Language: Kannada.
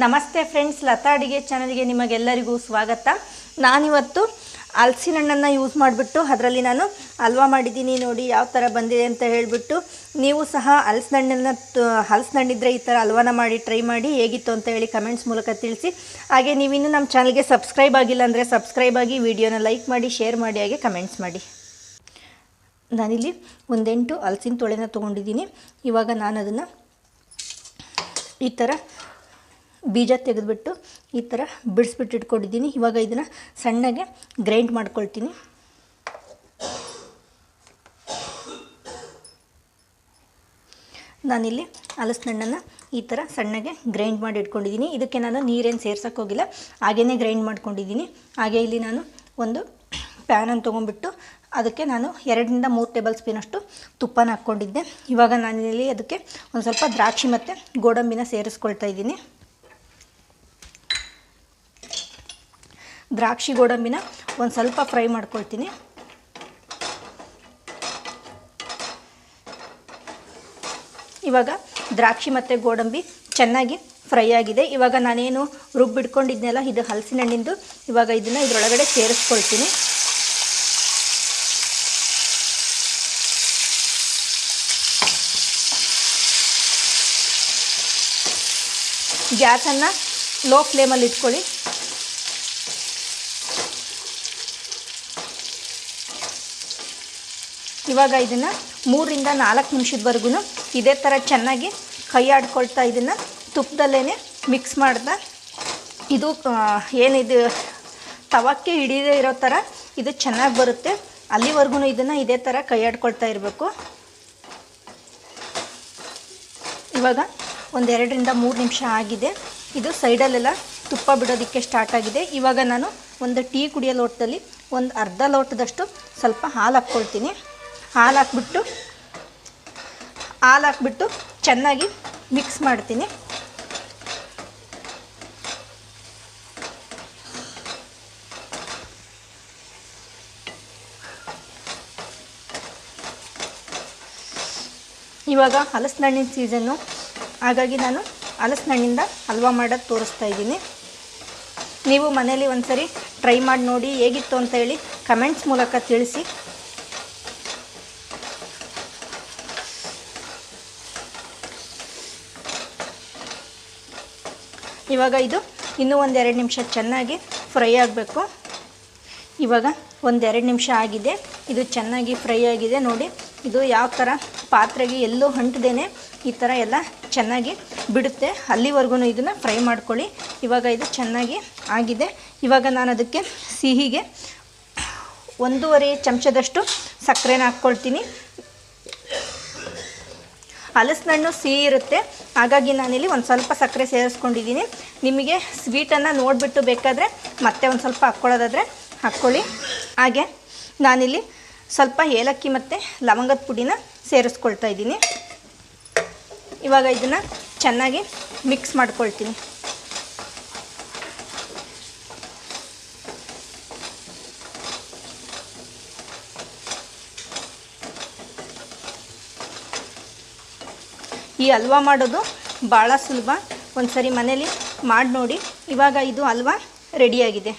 ನಮಸ್ತೆ ಫ್ರೆಂಡ್ಸ್, ಲತಾ ಅಡಿಗೆ ಚಾನಲ್ಗೆ ನಿಮಗೆಲ್ಲರಿಗೂ ಸ್ವಾಗತ. ನಾನಿವತ್ತು ಹಲಸಿನ ಹಣ್ಣನ್ನು ಯೂಸ್ ಮಾಡಿಬಿಟ್ಟು ಅದರಲ್ಲಿ ನಾನು ಹಲ್ವಾ ಮಾಡಿದ್ದೀನಿ. ನೋಡಿ ಯಾವ ಥರ ಬಂದಿದೆ ಅಂತ ಹೇಳಿಬಿಟ್ಟು ನೀವು ಸಹ ಹಲಸಿನ ಹಣ್ಣನ್ನು ಹಲಸಿನ ಹಣ್ಣಿದ್ರೆ ಈ ಥರ ಹಲ್ವಾನ ಮಾಡಿ ಟ್ರೈ ಮಾಡಿ ಹೇಗಿತ್ತು ಅಂತ ಹೇಳಿ ಕಮೆಂಟ್ಸ್ ಮೂಲಕ ತಿಳಿಸಿ. ಹಾಗೆ ನೀವಿನ್ನು ನಮ್ಮ ಚಾನಲ್ಗೆ ಸಬ್ಸ್ಕ್ರೈಬ್ ಆಗಿಲ್ಲ ಅಂದರೆ ಸಬ್ಸ್ಕ್ರೈಬ್ ಆಗಿ ವಿಡಿಯೋನ ಲೈಕ್ ಮಾಡಿ ಶೇರ್ ಮಾಡಿ, ಹಾಗೆ ಕಮೆಂಟ್ಸ್ ಮಾಡಿ. ನಾನಿಲ್ಲಿ ಒಂದೆಂಟು ಹಲಸಿನ ತೊಳೆನ ತೊಗೊಂಡಿದ್ದೀನಿ. ಇವಾಗ ನಾನು ಅದನ್ನು ಈ ಥರ ಬೀಜ ತೆಗೆದುಬಿಟ್ಟು ಈ ಥರ ಬಿಡಿಸ್ಬಿಟ್ಟು ಇಟ್ಕೊಂಡಿದ್ದೀನಿ. ಇವಾಗ ಇದನ್ನು ಸಣ್ಣಗೆ ಗ್ರೈಂಡ್ ಮಾಡ್ಕೊಳ್ತೀನಿ. ನಾನಿಲ್ಲಿ ಹಲಸಿನಣ್ಣನ್ನು ಈ ಥರ ಸಣ್ಣಗೆ ಗ್ರೈಂಡ್ ಮಾಡಿ ಇಟ್ಕೊಂಡಿದ್ದೀನಿ. ಇದಕ್ಕೆ ನಾನು ನೀರೇನು ಸೇರ್ಸೋಕೆ ಹೋಗಿಲ್ಲ. ಹಾಗೇ ಗ್ರೈಂಡ್ ಮಾಡ್ಕೊಂಡಿದ್ದೀನಿ. ಹಾಗೆ ಇಲ್ಲಿ ನಾನು ಒಂದು ಪ್ಯಾನನ್ನು ತೊಗೊಂಡ್ಬಿಟ್ಟು ಅದಕ್ಕೆ ನಾನು ಎರಡರಿಂದ ಮೂರು ಟೇಬಲ್ ಸ್ಪೂನಷ್ಟು ತುಪ್ಪನ ಹಾಕ್ಕೊಂಡಿದ್ದೆ. ಇವಾಗ ನಾನಿಲ್ಲಿ ಅದಕ್ಕೆ ಒಂದು ಸ್ವಲ್ಪ ದ್ರಾಕ್ಷಿ ಮತ್ತು ಗೋಡಂಬಿನ ಸೇರಿಸ್ಕೊಳ್ತಾ ಇದ್ದೀನಿ. ದ್ರಾಕ್ಷಿ ಗೋಡಂಬಿನ ಒಂದು ಸ್ವಲ್ಪ ಫ್ರೈ ಮಾಡ್ಕೊಳ್ತೀನಿ. ಇವಾಗ ದ್ರಾಕ್ಷಿ ಮತ್ತು ಗೋಡಂಬಿ ಚೆನ್ನಾಗಿ ಫ್ರೈ ಆಗಿದೆ. ಇವಾಗ ನಾನೇನು ರುಬ್ಬಿಡ್ಕೊಂಡಿದ್ನೆಲ್ಲ ಇದು ಹಲಸಿನ ಹಣ್ಣಿಂದು ಇವಾಗ ಇದನ್ನು ಇದರೊಳಗಡೆ ಸೇರಿಸ್ಕೊಳ್ತೀನಿ. ಗ್ಯಾಸನ್ನು ಲೋ ಫ್ಲೇಮಲ್ಲಿ ಇಟ್ಕೊಳ್ಳಿ. ಇವಾಗ ಇದನ್ನು ಮೂರಿಂದ ನಾಲ್ಕು ನಿಮಿಷದವರೆಗೂ ಇದೇ ಥರ ಚೆನ್ನಾಗಿ ಕೈ ಆಡ್ಕೊಳ್ತಾ ಇದನ್ನು ತುಪ್ಪದಲ್ಲೇ ಮಿಕ್ಸ್ ಮಾಡ್ತಾ ಇದು ಏನಿದು, ತವಕ್ಕೆ ಹಿಡಿದೇ ಇರೋ ಥರ ಇದು ಚೆನ್ನಾಗಿ ಬರುತ್ತೆ. ಅಲ್ಲಿವರೆಗೂ ಇದನ್ನು ಇದೇ ಥರ ಕೈ ಆಡ್ಕೊಳ್ತಾ ಇರಬೇಕು. ಇವಾಗ ಒಂದೆರಡರಿಂದ ಮೂರು ನಿಮಿಷ ಆಗಿದೆ. ಇದು ಸೈಡಲ್ಲೆಲ್ಲ ತುಪ್ಪ ಬಿಡೋದಕ್ಕೆ ಸ್ಟಾರ್ಟ್ ಆಗಿದೆ. ಇವಾಗ ನಾನು ಒಂದು ಟೀ ಕುಡಿಯೋ ಲೋಟದಲ್ಲಿ ಒಂದು ಅರ್ಧ ಲೋಟದಷ್ಟು ಸ್ವಲ್ಪ ಹಾಲು ಹಾಕ್ಕೊಳ್ತೀನಿ. ಹಾಲು ಹಾಕ್ಬಿಟ್ಟು ಹಾಲು ಹಾಕ್ಬಿಟ್ಟು ಚೆನ್ನಾಗಿ ಮಿಕ್ಸ್ ಮಾಡ್ತೀನಿ. ಇವಾಗ ಹಲಸಿನಣ್ಣಿನ ಸೀಸನ್ನು ಹಾಗಾಗಿ ನಾನು ಹಲಸಿನಣ್ಣಿಂದ ಹಲ್ವಾ ಮಾಡೋದು ತೋರಿಸ್ತಾ ಇದ್ದೀನಿ. ನೀವು ಮನೇಲಿ ಒಂದ್ಸರಿ ಟ್ರೈ ಮಾಡಿ ನೋಡಿ ಹೇಗಿತ್ತು ಅಂತ ಹೇಳಿ ಕಮೆಂಟ್ಸ್ ಮೂಲಕ ತಿಳಿಸಿ. ಇವಾಗ ಇದು ಇನ್ನೂ ಒಂದೆರಡು ನಿಮಿಷ ಚೆನ್ನಾಗಿ ಫ್ರೈ ಆಗಬೇಕು. ಇವಾಗ ಒಂದೆರಡು ನಿಮಿಷ ಆಗಿದೆ. ಇದು ಚೆನ್ನಾಗಿ ಫ್ರೈ ಆಗಿದೆ ನೋಡಿ. ಇದು ಯಾವ ಥರ ಪಾತ್ರೆಗೆ ಎಲ್ಲೂ ಅಂಟದೇನೆ ಈ ಥರ ಎಲ್ಲ ಚೆನ್ನಾಗಿ ಬಿಡುತ್ತೆ. ಅಲ್ಲಿವರೆಗೂ ಇದನ್ನು ಫ್ರೈ ಮಾಡ್ಕೊಳ್ಳಿ. ಇವಾಗ ಇದು ಚೆನ್ನಾಗಿ ಆಗಿದೆ. ಇವಾಗ ನಾನು ಅದಕ್ಕೆ ಸಿಹಿಗೆ ಒಂದೂವರೆ ಚಮಚದಷ್ಟು ಸಕ್ಕರೆನ ಹಾಕ್ಕೊಳ್ತೀನಿ. ಹಲಸಿನಣ್ಣು ಸಿಹಿ ಇರುತ್ತೆ. ಹಾಗಾಗಿ ನಾನಿಲ್ಲಿ ಒಂದು ಸ್ವಲ್ಪ ಸಕ್ಕರೆ ಸೇರಿಸ್ಕೊಂಡಿದ್ದೀನಿ. ನಿಮಗೆ ಸ್ವೀಟನ್ನು ನೋಡಿಬಿಟ್ಟು ಬೇಕಾದರೆ ಮತ್ತೆ ಒಂದು ಸ್ವಲ್ಪ ಹಾಕ್ಕೊಳ್ಳೋದಾದರೆ ಹಾಕ್ಕೊಳ್ಳಿ. ಹಾಗೆ ನಾನಿಲ್ಲಿ ಸ್ವಲ್ಪ ಏಲಕ್ಕಿ ಮತ್ತು ಲವಂಗದ ಪುಡಿನ ಸೇರಿಸ್ಕೊಳ್ತಾ ಇದ್ದೀನಿ. ಇವಾಗ ಇದನ್ನು ಚೆನ್ನಾಗಿ ಮಿಕ್ಸ್ ಮಾಡ್ಕೊಳ್ತೀನಿ. ಈ ಹಲ್ವ ಮಾಡೋದು ಭಾಳ ಸುಲಭ. ಒಂದು ಸರಿ ಮನೇಲಿ ಮಾಡಿ ನೋಡಿ ಇವಾಗ ಇದು ಹಲ್ವ ರೆಡಿಯಾಗಿದೆ